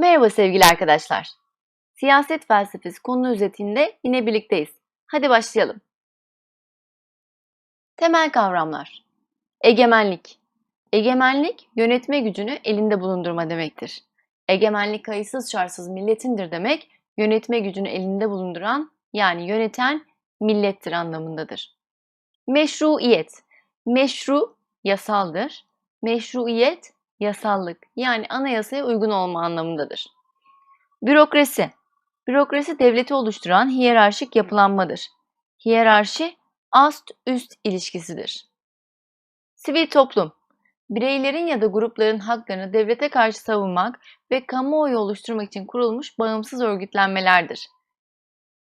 Merhaba sevgili arkadaşlar. Siyaset felsefesi konu özetinde yine birlikteyiz. Hadi başlayalım. Temel kavramlar. Egemenlik. Egemenlik, yönetme gücünü elinde bulundurma demektir. Egemenlik kayıtsız şartsız milletindir demek, yönetme gücünü elinde bulunduran yani yöneten millettir anlamındadır. Meşruiyet. Meşru, yasaldır. Meşruiyet, yasallık yani anayasaya uygun olma anlamındadır. Bürokrasi. Bürokrasi devleti oluşturan hiyerarşik yapılanmadır. Hiyerarşi ast-üst ilişkisidir. Sivil toplum. Bireylerin ya da grupların haklarını devlete karşı savunmak ve kamuoyu oluşturmak için kurulmuş bağımsız örgütlenmelerdir.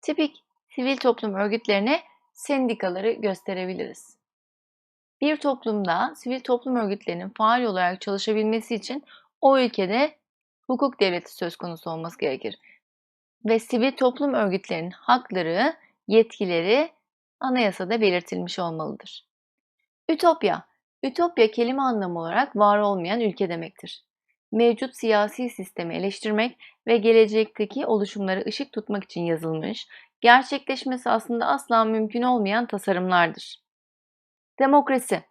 Tipik sivil toplum örgütlerine sendikaları gösterebiliriz. Bir toplumda sivil toplum örgütlerinin faal olarak çalışabilmesi için o ülkede hukuk devleti söz konusu olması gerekir. Ve sivil toplum örgütlerinin hakları, yetkileri anayasada belirtilmiş olmalıdır. Ütopya, ütopya kelime anlamı olarak var olmayan ülke demektir. Mevcut siyasi sistemi eleştirmek ve gelecekteki oluşumları ışık tutmak için yazılmış, gerçekleşmesi aslında asla mümkün olmayan tasarımlardır. Demokrasi,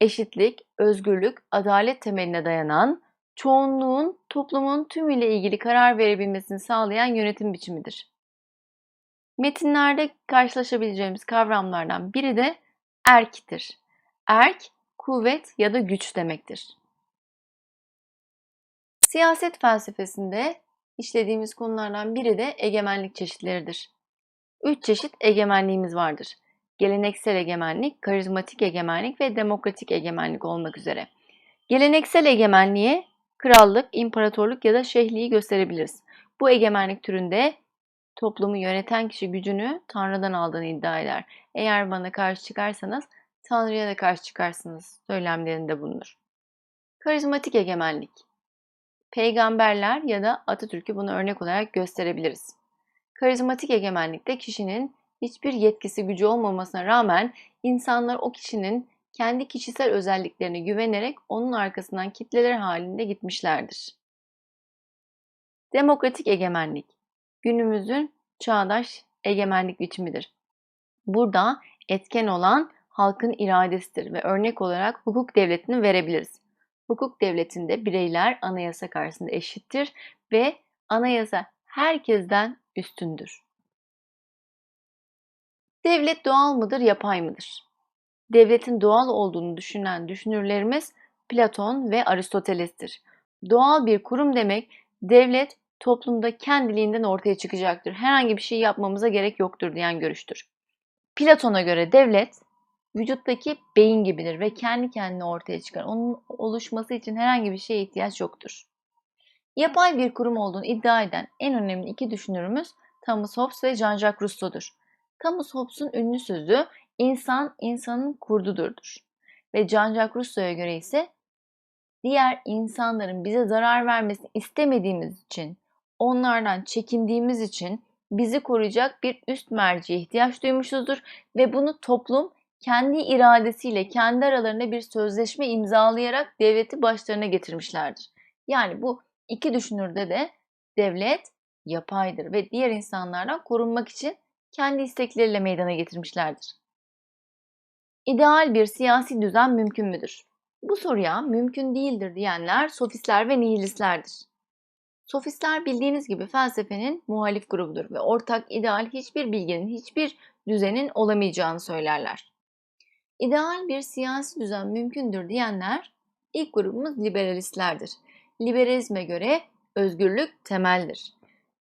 eşitlik, özgürlük, adalet temeline dayanan, çoğunluğun toplumun tümüyle ilgili karar verebilmesini sağlayan yönetim biçimidir. Metinlerde karşılaşabileceğimiz kavramlardan biri de erktir. Erk, kuvvet ya da güç demektir. Siyaset felsefesinde işlediğimiz konulardan biri de egemenlik çeşitleridir. Üç çeşit egemenliğimiz vardır. Geleneksel egemenlik, karizmatik egemenlik ve demokratik egemenlik olmak üzere. Geleneksel egemenliğe krallık, imparatorluk ya da şehliği gösterebiliriz. Bu egemenlik türünde toplumu yöneten kişi gücünü Tanrı'dan aldığını iddia eder. Eğer bana karşı çıkarsanız Tanrı'ya da karşı çıkarsınız söylemlerinde bulunur. Karizmatik egemenlik. Peygamberler ya da Atatürk'ü bunu örnek olarak gösterebiliriz. Karizmatik egemenlikte kişinin hiçbir yetkisi gücü olmamasına rağmen insanlar o kişinin kendi kişisel özelliklerine güvenerek onun arkasından kitleler halinde gitmişlerdir. Demokratik egemenlik günümüzün çağdaş egemenlik biçimidir. Burada etken olan halkın iradesidir ve örnek olarak hukuk devletini verebiliriz. Hukuk devletinde bireyler anayasa karşısında eşittir ve anayasa herkesten üstündür. Devlet doğal mıdır, yapay mıdır? Devletin doğal olduğunu düşünen düşünürlerimiz Platon ve Aristoteles'tir. Doğal bir kurum demek, devlet toplumda kendiliğinden ortaya çıkacaktır. Herhangi bir şey yapmamıza gerek yoktur diyen görüştür. Platon'a göre devlet vücuttaki beyin gibidir ve kendi kendine ortaya çıkar. Onun oluşması için herhangi bir şeye ihtiyaç yoktur. Yapay bir kurum olduğunu iddia eden en önemli iki düşünürümüz Thomas Hobbes ve Jean-Jacques Rousseau'dur. Thomas Hobbes'un ünlü sözü insan insanın kurdudurdur. Ve Jean-Jacques Rousseau'ya göre ise diğer insanların bize zarar vermesini istemediğimiz için, onlardan çekindiğimiz için bizi koruyacak bir üst merciye ihtiyaç duymuşuzdur ve bunu toplum kendi iradesiyle kendi aralarında bir sözleşme imzalayarak devleti başlarına getirmişlerdir. Yani bu iki düşünürde de devlet yapaydır ve diğer insanlardan korunmak için kendi istekleriyle meydana getirmişlerdir. İdeal bir siyasi düzen mümkün müdür? Bu soruya mümkün değildir diyenler sofistler ve nihilistlerdir. Sofistler bildiğiniz gibi felsefenin muhalif grubudur ve ortak ideal hiçbir bilginin, hiçbir düzenin olamayacağını söylerler. İdeal bir siyasi düzen mümkündür diyenler ilk grubumuz liberalistlerdir. Liberalizme göre özgürlük temeldir.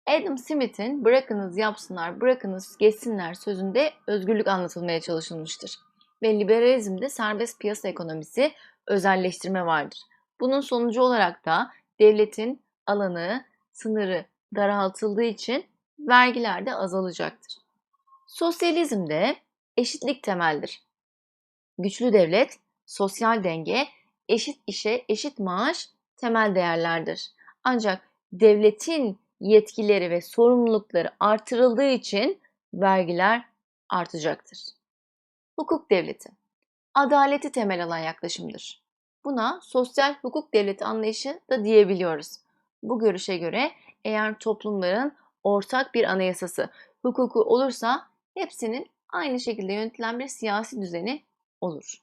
Adam Smith'in bırakınız yapsınlar, bırakınız geçsinler sözünde özgürlük anlatılmaya çalışılmıştır. Ve liberalizmde serbest piyasa ekonomisi, özelleştirme vardır. Bunun sonucu olarak da devletin alanı, sınırı daraltıldığı için vergiler de azalacaktır. Sosyalizmde eşitlik temeldir. Güçlü devlet, sosyal denge, eşit işe eşit maaş temel değerlerdir. Ancak devletin yetkileri ve sorumlulukları artırıldığı için vergiler artacaktır. Hukuk devleti adaleti temel alan yaklaşımdır. Buna sosyal hukuk devleti anlayışı da diyebiliyoruz. Bu görüşe göre eğer toplumların ortak bir anayasası, hukuku olursa hepsinin aynı şekilde yönetilen bir siyasi düzeni olur.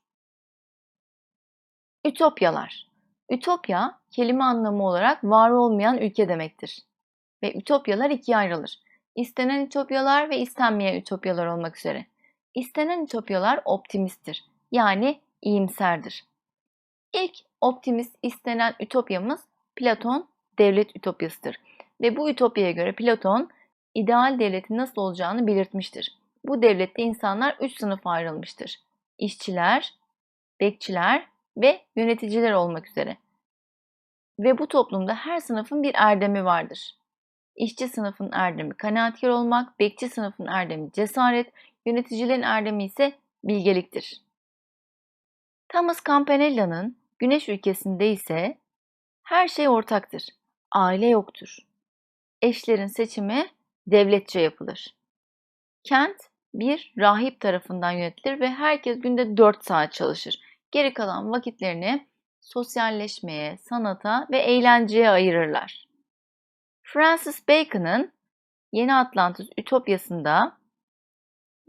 Ütopyalar. Ütopya kelime anlamı olarak var olmayan ülke demektir. Ve ütopyalar ikiye ayrılır. İstenen ütopyalar ve istenmeyen ütopyalar olmak üzere. İstenen ütopyalar optimisttir. Yani iyimserdir. İlk optimist istenen ütopyamız Platon devlet ütopyasıdır. Ve bu ütopyaya göre Platon ideal devletin nasıl olacağını belirtmiştir. Bu devlette insanlar üç sınıfa ayrılmıştır. İşçiler, bekçiler ve yöneticiler olmak üzere. Ve bu toplumda her sınıfın bir erdemi vardır. İşçi sınıfın erdemi kanaatkar olmak, bekçi sınıfın erdemi cesaret, yöneticilerin erdemi ise bilgeliktir. Thomas Campanella'nın Güneş ülkesinde ise her şey ortaktır. Aile yoktur. Eşlerin seçimi devletçe yapılır. Kent bir rahip tarafından yönetilir ve herkes günde 4 saat çalışır. Geri kalan vakitlerini sosyalleşmeye, sanata ve eğlenceye ayırırlar. Francis Bacon'ın Yeni Atlantis Ütopyası'nda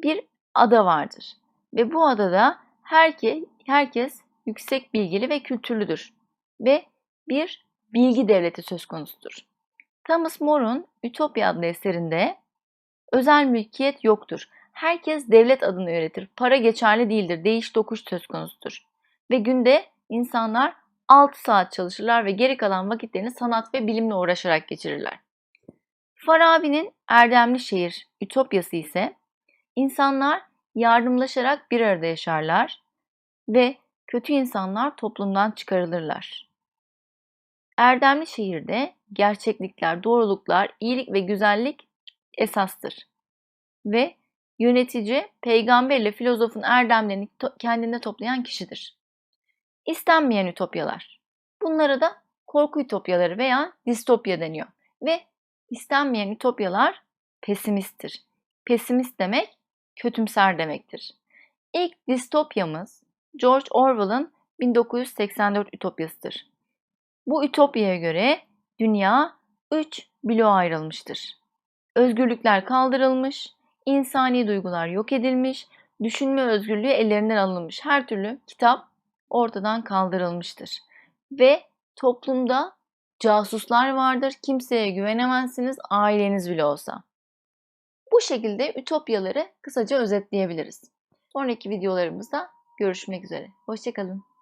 bir ada vardır ve bu adada herkes, herkes yüksek bilgili ve kültürlüdür ve bir bilgi devleti söz konusudur. Thomas More'un Ütopya adlı eserinde özel mülkiyet yoktur. Herkes devlet adını öğretir. Para geçerli değildir. Değiş tokuş söz konusudur. Ve günde insanlar 6 saat çalışırlar ve geri kalan vakitlerini sanat ve bilimle uğraşarak geçirirler. Farabi'nin Erdemli Şehir Ütopyası ise insanlar yardımlaşarak bir arada yaşarlar ve kötü insanlar toplumdan çıkarılırlar. Erdemli şehirde gerçeklikler, doğruluklar, iyilik ve güzellik esastır. Ve yönetici peygamber ile filozofun erdemlerini kendinde toplayan kişidir. İstenmeyen ütopyalar. Bunlara da korku ütopyaları veya distopya deniyor. Ve istenmeyen ütopyalar pesimisttir. Pesimist demek kötümser demektir. İlk distopyamız George Orwell'ın 1984 ütopyasıdır. Bu ütopyaya göre dünya 3 bloğa ayrılmıştır. Özgürlükler kaldırılmış, insani duygular yok edilmiş, düşünme özgürlüğü ellerinden alınmış. Her türlü kitap ortadan kaldırılmıştır. Ve toplumda casuslar vardır. Kimseye güvenemezsiniz, aileniz bile olsa. Bu şekilde ütopyaları kısaca özetleyebiliriz. Sonraki videolarımızda görüşmek üzere. Hoşçakalın.